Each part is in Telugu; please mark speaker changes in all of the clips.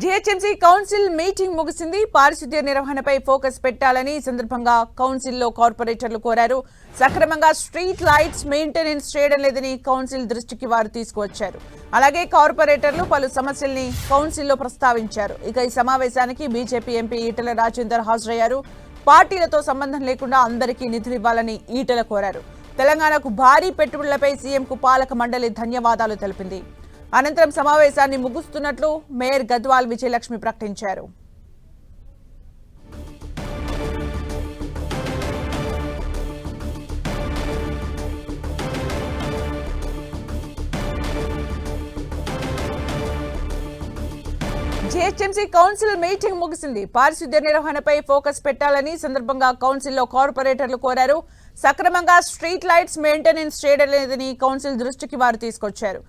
Speaker 1: జిహెచ్ఎంసీ కౌన్సిల్ మీటింగ్ ముగిసింది. పారిశుద్ధ్య నిర్వహణపై ఫోకస్ పెట్టాలని సందర్భంగా కౌన్సిల్లో కార్పొరేటర్లు కోరారు. సక్రమంగా స్ట్రీట్ లైట్స్ మెయింటెనెన్స్ చేయడం లేదని కౌన్సిల్ దృష్టికి వారు తీసుకువచ్చారు. అలాగే కార్పొరేటర్లు పలు సమస్యల్ని కౌన్సిల్లో ప్రస్తావించారు. ఇక ఈ సమావేశానికి బీజేపీ ఎంపీ ఈటల రాజేందర్ హాజరయ్యారు. పార్టీలతో సంబంధం లేకుండా అందరికీ నిధులు ఇవ్వాలని కోరారు. తెలంగాణకు భారీ పెట్టుబడులపై సీఎంకు పాలక మండలి ధన్యవాదాలు తెలిపింది. అనంతరం సమావేశాన్ని ముగుస్తున్నట్లు మేయర్ గద్వాల్ విజయలక్ష్మి ప్రకటించారు. జిహెచ్ఎంసీ కౌన్సిల్ మీటింగ్ ముగిసింది. పారిశుద్ధ్య నిర్వహణపై ఫోకస్ పెట్టాలని సందర్భంగా కౌన్సిల్లో కార్పొరేటర్లు కోరారు. సక్రమంగా స్ట్రీట్ లైట్స్ మెయింటెనెన్స్ చేయడం లేదని కౌన్సిల్ దృష్టికి వారు తీసుకొచ్చారు.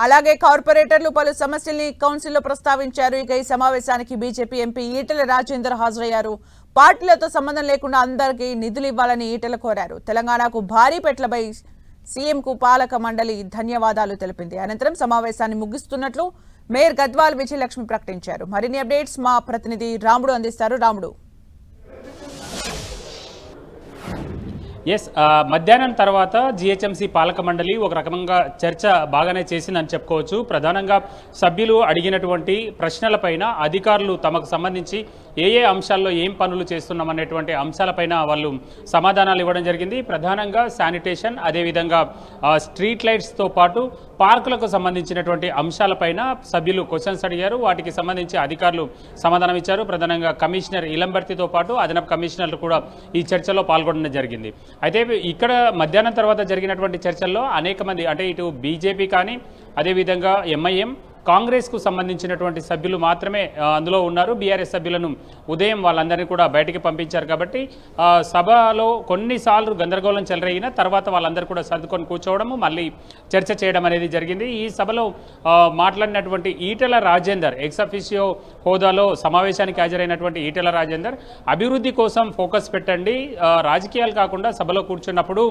Speaker 1: అలాగే కార్పొరేటర్లు పలు సమస్యల్ని కౌన్సిల్లో ప్రస్తావించారు. ఇక ఈ సమావేశానికి బీజేపీ ఎంపీ ఈటెల రాజేందర్ హాజరయ్యారు. పార్టీలతో సంబంధం లేకుండా అందరికీ నిధులు ఇవ్వాలని ఈటెల కోరారు. తెలంగాణకు భారీ పెట్లపై సీఎంకు పాలక మండలి ధన్యవాదాలు తెలిపింది. అనంతరం సమావేశాన్ని ముగిస్తున్నట్లు మేయర్ గద్వాల్ విజయలక్ష్మి ప్రకటించారు. మరిన్ని అప్డేట్స్ మా ప్రతినిధి రాముడు అందిస్తారు. రాముడు.
Speaker 2: ఎస్ uh, మధ్యాహ్నం తర్వాత జిహెచ్ఎంసీ పాలక మండలి ఒక రకంగా చర్చ బాగానే చేసిందని చెప్పుకోవచ్చు. ప్రధానంగా సభ్యులు అడిగినటువంటి ప్రశ్నలపైన అధికారులు తమకు సంబంధించి ఏ ఏ అంశాల్లో ఏం పనులు చేస్తున్నామనేటువంటి అంశాలపైన వాళ్ళు సమాధానాలు ఇవ్వడం జరిగింది. ప్రధానంగా శానిటేషన్ అదేవిధంగా స్ట్రీట్ లైట్స్తో పాటు పార్కులకు సంబంధించినటువంటి అంశాలపైన సభ్యులు క్వశ్చన్స్ అడిగారు. వాటికి సంబంధించి అధికారులు సమాధానం ఇచ్చారు. ప్రధానంగా కమిషనర్ ఇలంబర్తితో పాటు అదనపు కమిషనర్లు కూడా ఈ చర్చలో పాల్గొనడం జరిగింది. అయితే ఇక్కడ మధ్యాహ్నం తర్వాత జరిగినటువంటి చర్చల్లో అనేక మంది అంటే ఇటు బీజేపీ కానీ అదేవిధంగా ఎంఐఎం కాంగ్రెస్కు సంబంధించినటువంటి సభ్యులు మాత్రమే అందులో ఉన్నారు. బీఆర్ఎస్ సభ్యులను ఉదయం వాళ్ళందరినీ కూడా బయటికి పంపించారు కాబట్టి సభలో కొన్నిసార్లు గందరగోళం చెలరేగిన తర్వాత వాళ్ళందరూ కూడా సర్దుకొని కూర్చోవడము మళ్ళీ చర్చ చేయడం అనేది జరిగింది. ఈ సభలో మాట్లాడినటువంటి ఈటెల రాజేందర్ ఎక్సఫిషియో హోదాలో సమావేశానికి హాజరైనటువంటి ఈటెల రాజేందర్ అభివృద్ధి కోసం ఫోకస్ పెట్టండి. రాజకీయాలు కాకుండా సభలో కూర్చున్నప్పుడు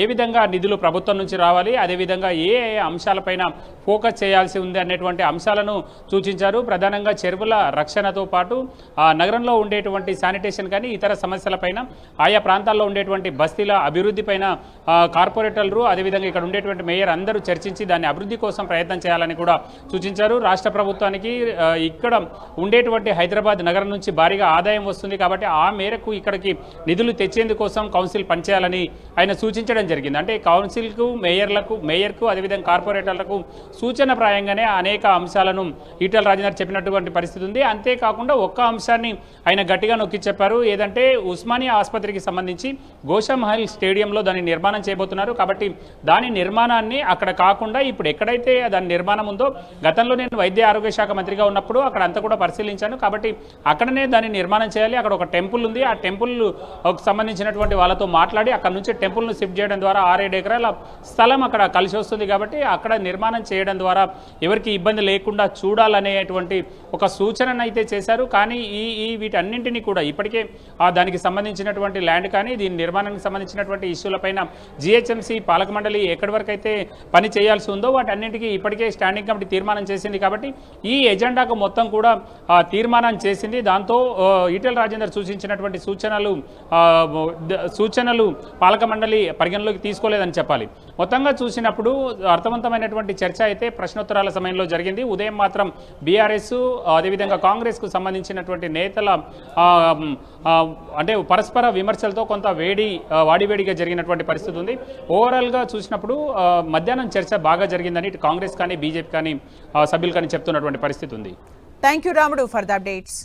Speaker 2: ఏ విధంగా నిధులు ప్రభుత్వం నుంచి రావాలి అదేవిధంగా ఏ ఏ అంశాలపైన ఫోకస్ చేయాల్సి ఉంది అనే అనేటువంటి అంశాలను సూచించారు. ప్రధానంగా చెరువుల రక్షణతో పాటు ఆ, నగరంలో ఉండేటువంటి శానిటేషన్ కానీ ఇతర సమస్యలపైన ఆయా ప్రాంతాల్లో ఉండేటువంటి బస్తీల అభివృద్ధిపైన కార్పొరేటర్లు అదేవిధంగా ఇక్కడ ఉండేటువంటి మేయర్ అందరూ చర్చించి దాన్ని అభివృద్ధి కోసం ప్రయత్నం చేయాలని కూడా సూచించారు. రాష్ట్ర ప్రభుత్వానికి ఇక్కడ ఉండేటువంటి హైదరాబాద్ నగరం నుంచి భారీగా ఆదాయం వస్తుంది కాబట్టి ఆ మేరకు ఇక్కడికి నిధులు తెచ్చేందుకోసం కౌన్సిల్ పనిచేయాలని ఆయన సూచించడం జరిగింది. అంటే కౌన్సిల్కు మేయర్లకు మేయర్కు అదేవిధంగా కార్పొరేటర్లకు సూచన ప్రాయంగానే అనేక అంశాలను ఈటల రాజేందర్ చెప్పినటువంటి పరిస్థితి ఉంది. అంతేకాకుండా ఒక్క అంశాన్ని ఆయన గట్టిగా నొక్కి చెప్పారు. ఏదంటే ఉస్మానియా ఆసుపత్రికి సంబంధించి గోషామహల్ స్టేడియంలో దాని నిర్మాణం చేయబోతున్నారు. కాబట్టి దాని నిర్మాణాన్ని అక్కడ కాకుండా ఇప్పుడు ఎక్కడైతే దాని నిర్మాణం ఉందో గతంలో నేను వైద్య ఆరోగ్య శాఖ మంత్రిగా ఉన్నప్పుడు అక్కడ అంతా కూడా పరిశీలించాను. కాబట్టి అక్కడనే దాన్ని నిర్మాణం చేయాలి. అక్కడ ఒక టెంపుల్ ఉంది. ఆ టెంపుల్ సంబంధించినటువంటి వాళ్ళతో మాట్లాడి అక్కడ నుంచి టెంపుల్ను షిఫ్ట్ చేయడం ద్వారా ఆరేడు ఎకరాల స్థలం అక్కడ కలిసి వస్తుంది. కాబట్టి అక్కడ నిర్మాణం చేయడం ద్వారా ఎవరికి ఇబ్బంది లేకుండా చూడాలనేటువంటి ఒక సూచనను అయితే చేశారు. కానీ ఈ ఈ వీటన్నింటినీ కూడా ఇప్పటికే దానికి సంబంధించినటువంటి ల్యాండ్ కానీ దీని నిర్మాణానికి సంబంధించినటువంటి ఇష్యూలపైన జిహెచ్ఎంసీ పాలక మండలి ఎక్కడి వరకు అయితే పని చేయాల్సి ఉందో వాటన్నింటికీ ఇప్పటికే స్టాండింగ్ కమిటీ తీర్మానం చేసింది కాబట్టి ఈ ఎజెండాకు మొత్తం కూడా తీర్మానం చేసింది. దాంతో ఈటెల రాజేందర్ సూచించినటువంటి సూచనలు సూచనలు పాలక మండలి పరిగణలోకి తీసుకోలేదని చెప్పాలి. మొత్తంగా చూసినప్పుడు అర్థవంతమైనటువంటి చర్చ అయితే ప్రశ్నోత్తరాల సమయంలో జరిగింది. ఉదయం మాత్రం బీఆర్ఎస్ అదేవిధంగా కాంగ్రెస్కు సంబంధించినటువంటి నేతల అంటే పరస్పర విమర్శలతో కొంత వేడి వాడివేడిగా జరిగినటువంటి పరిస్థితి ఉంది. ఓవరాల్గా చూసినప్పుడు మధ్యాహ్నం చర్చ బాగా జరిగిందని ఇటు కాంగ్రెస్ కానీ బీజేపీ కానీ సభ్యులు కానీ చెప్తున్నటువంటి పరిస్థితి ఉంది.
Speaker 1: Thank you Ramudu for the updates